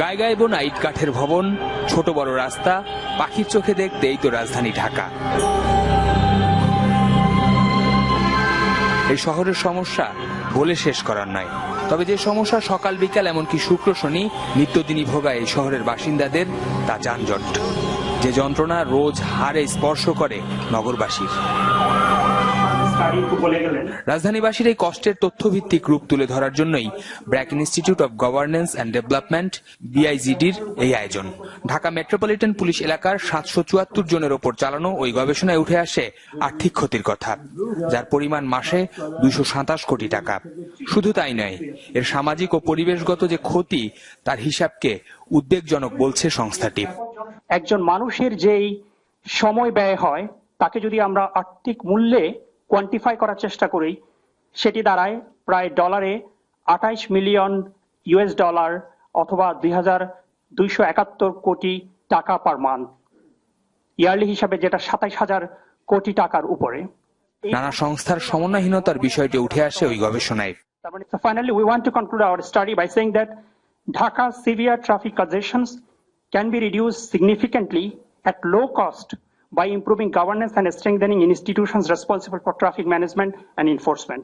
গায়ে গায়ে বোনা ইট কাঠের ভবন, ছোট বড় রাস্তা, পাখির চোখে দেখতে এই তো রাজধানী ঢাকা। এই শহরের সমস্যা বলে শেষ করার নয়। তবে যে সমস্যা সকাল বিকাল, এমনকি শুক্র শনি, নিত্যদিনই ভোগায় এই শহরের বাসিন্দাদের, তা যানজট। যে যন্ত্রণা রোজ হারে স্পর্শ করে নগরবাসীর। রাজধানীবাসীর এই কষ্টের তথ্যভিত্তিক রূপ তুলে ধরার জন্যই BRAC institute of governance and development বিআইজিডির এই আয়োজন। ঢাকা মেট্রোপলিটন পুলিশ এলাকার সাতশো চুয়াত্তর জনের ওপর চালানো ওই গবেষণায় উঠে আসে আর্থিক ক্ষতির কথা যার পরিমাণ মাসে দুইশো সাতাশ কোটি টাকা। শুধু তাই নয় এর সামাজিক ও পরিবেশগত যে ক্ষতি তার হিসাবকে উদ্বেগজনক বলছে সংস্থাটি। একজন মানুষের যেই সময় ব্যয় হয় তাকে যদি আমরা আর্থিক মূল্যে কোয়ান্টিফাই করার চেষ্টা করি সেটি দাঁড়ায় প্রায় ডলারে আঠাইশ মিলিয়ন ইউএস ডলার অথবা দুই হাজার দুইশো একাত্তর কোটি টাকা পার মান্থ ইয়ারলি হিসাবে যেটা সাতাইশ হাজার কোটি টাকার উপরে। নানা সংস্থার সমন্বয়হীনতার বিষয়টি উঠে আসে ওই গবেষণায়। finally, we want to conclude our study by saying that Dhaka's severe traffic congestions can be reduced significantly at low cost by improving governance and strengthening institutions responsible for traffic management and enforcement.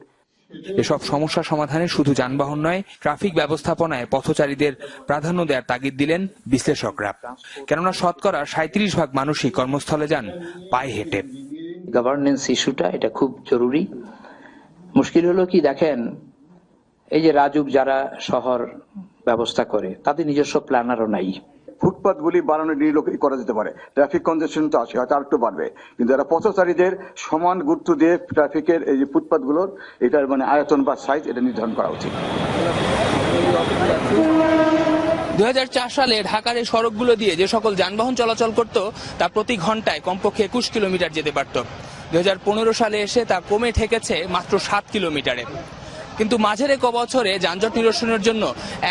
এসব সমস্যা সমাধানে শুধু যানবাহন নয় traffic ব্যবস্থাপনায় পথচারীদের প্রাধান্য দেওয়ার তাগিদ দিলেন বিশ্লেষকরা। কেননা শতকরা সাঁত্রিশ ভাগ মানুষই কর্মস্থলে যান পায়ে হেঁটে। গভর্নেন্স ইস্যুটা এটা খুব জরুরি। মুশকিল হলো কি দেখেন এই যে রাজুক যারা শহর ব্যবস্থা করে তাদের নিজস্ব প্ল্যানারও নাই। ফুটপাথ গুলি বাড়ানো নির্লোক করা যেতে পারে। ট্রাফিক কনজেশন তো আছে, হয়তো আরেকটু বাড়বে। কিন্তু এরা পথচারীদের সমান গুরুত্ব দিয়ে ট্রাফিকের এই যে ফুটপাথগুলোর এটার মানে আয়তন বা সাইজ এটা নির্ধারণ করা উচিত। দুই সালে ঢাকার এই সড়কগুলো দিয়ে যে সকল যানবাহন চলাচল করত, তা প্রতি ঘন্টায় কমপক্ষে একুশ কিলোমিটার যেতে পারত। দুই হাজার পনেরো সালে এসে তা কমে ঠেকেছে মাত্র সাত কিলোমিটারে। কিন্তু মাঝের এক বছরে যানজট নিরসনের জন্য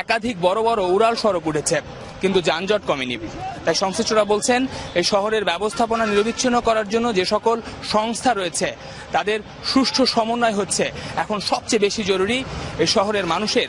একাধিক বড় বড় উড়াল সড়ক উঠেছে। কিন্তু যানজট কমেনি। তাই সংশ্লিষ্টরা বলছেন, এই শহরের ব্যবস্থাপনা নিরবিচ্ছিন্ন করার জন্য যে সকল সংস্থা রয়েছে, তাদের সুষ্ঠু সমন্বয় হচ্ছে। এখন সবচেয়ে বেশি জরুরি এই শহরের মানুষের